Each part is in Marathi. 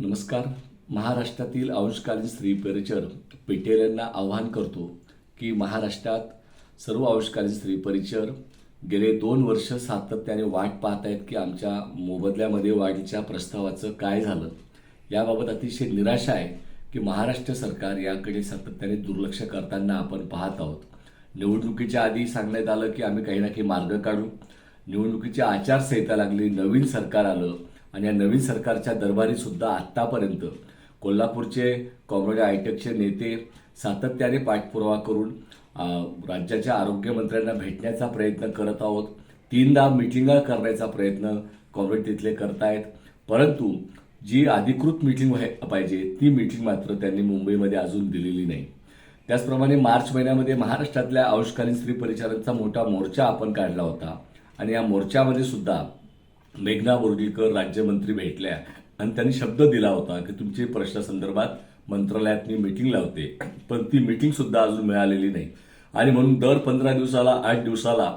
नमस्कार. महाराष्ट्रातील अंशकालीन स्त्री परिचर पेटेल यांना आवाहन करतो की महाराष्ट्रात सर्व अंशकालीन स्त्री परिचर गेले दोन वर्ष सातत्याने वाट पाहत आहेत की आमच्या मोबदल्यामध्ये वाढीच्या प्रस्तावाचं काय झालं? याबाबत अतिशय निराशा आहे की महाराष्ट्र सरकार याकडे सातत्याने दुर्लक्ष करताना आपण पाहत आहोत. निवडणुकीच्या आधी सांगण्यात आलं की आम्ही काही ना काही मार्ग काढू. निवडणुकीची आचारसंहिता लागली नवीन सरकार आलं आणि या नवीन सरकारच्या दरबारी सुद्धा आत्तापर्यंत कोल्हापूरचे कॉम्रेड आयटेकचे नेते सातत्याने पाठपुरावा करून राज्याच्या आरोग्यमंत्र्यांना भेटण्याचा प्रयत्न करत आहोत. तीनदा मिटिंगा करण्याचा प्रयत्न कॉम्रेड तिथले करतायत. परंतु जी अधिकृत मिटिंग पाहिजे ती मिटिंग मात्र त्यांनी मुंबईमध्ये अजून दिलेली नाही. त्याचप्रमाणे मार्च महिन्यामध्ये महाराष्ट्रातल्या अंशकालीन स्त्री परिचारांचा मोठा मोर्चा आपण काढला होता. आणि या मोर्चामध्ये सुद्धा मेघना बोर्डीकर राज्यमंत्री भेटल्या आणि त्यांनी शब्द दिला होता की तुमचे प्रश्नासंदर्भात मंत्रालयात मी मिटिंग लावते पण ती मिटिंग सुद्धा अजून मिळालेली नाही. आणि म्हणून दर पंधरा दिवसाला आठ दिवसाला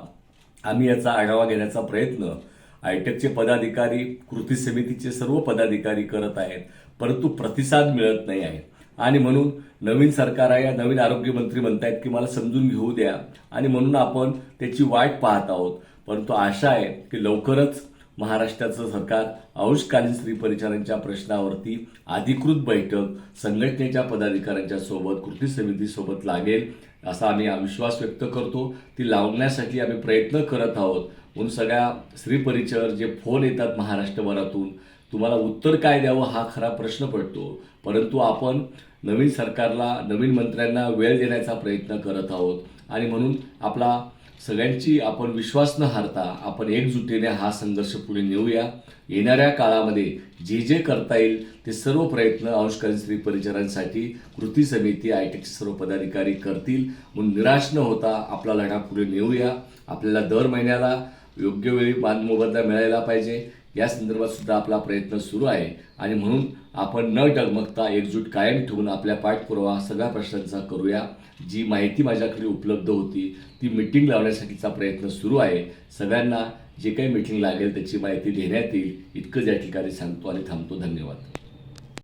आम्ही याचा आढावा घेण्याचा प्रयत्न आयटेकचे पदाधिकारी कृती समितीचे सर्व पदाधिकारी करत आहेत परंतु प्रतिसाद मिळत नाही आहे. आणि म्हणून नवीन सरकार आहे या नवीन आरोग्यमंत्री म्हणतायत की मला समजून घेऊ द्या. आणि म्हणून आपण त्याची वाट पाहत आहोत. परंतु आशा आहे की लवकरच महाराष्ट्राचं सरकार अंशकालीन स्त्री परिचारांच्या प्रश्नावरती अधिकृत बैठक संघटनेच्या पदाधिकाऱ्यांच्या सोबत कृती समितीसोबत लागेल असा आम्ही विश्वास व्यक्त करतो. ती लावण्यासाठी आम्ही प्रयत्न करत आहोत. म्हणून सगळ्या स्त्री परिचर जे फोन येतात महाराष्ट्रभरातून तुम्हाला उत्तर काय द्यावं हा खरा प्रश्न पडतो. परंतु आपण नवीन सरकारला नवीन मंत्र्यांना वेळ देण्याचा प्रयत्न करत आहोत. आणि म्हणून आपला सगळ्यांची आपण विश्वास न हारता आपण एकजुटीने हा संघर्ष पुढे नेऊया. येणाऱ्या काळामध्ये जे जे करता येईल ते सर्व प्रयत्न अंशकालीन स्त्री परिचारांसाठी कृती समिती आयटेकचे सर्व पदाधिकारी करतील. म्हणून निराश न होता आपला लढा पुढे नेऊया. आपल्याला दर महिन्याला योग्य वेळी मोबदला मिळायला पाहिजे. या संदर्भात सुद्धा आपला प्रयत्न सुरू आहे. आणि म्हणून आपण न डगमगता एकजूट कायम ठेवून आपल्या पाठपुरावा सगळ्या प्रश्नांचा करूया. जी माहिती माझ्याकडे उपलब्ध होती ती मिटिंग लावण्यासाठीचा प्रयत्न सुरू आहे. सगळ्यांना जे काही मिटिंग लागेल त्याची माहिती देण्यात येईल. इतकंच या ठिकाणी सांगतो आणि थांबतो. धन्यवाद.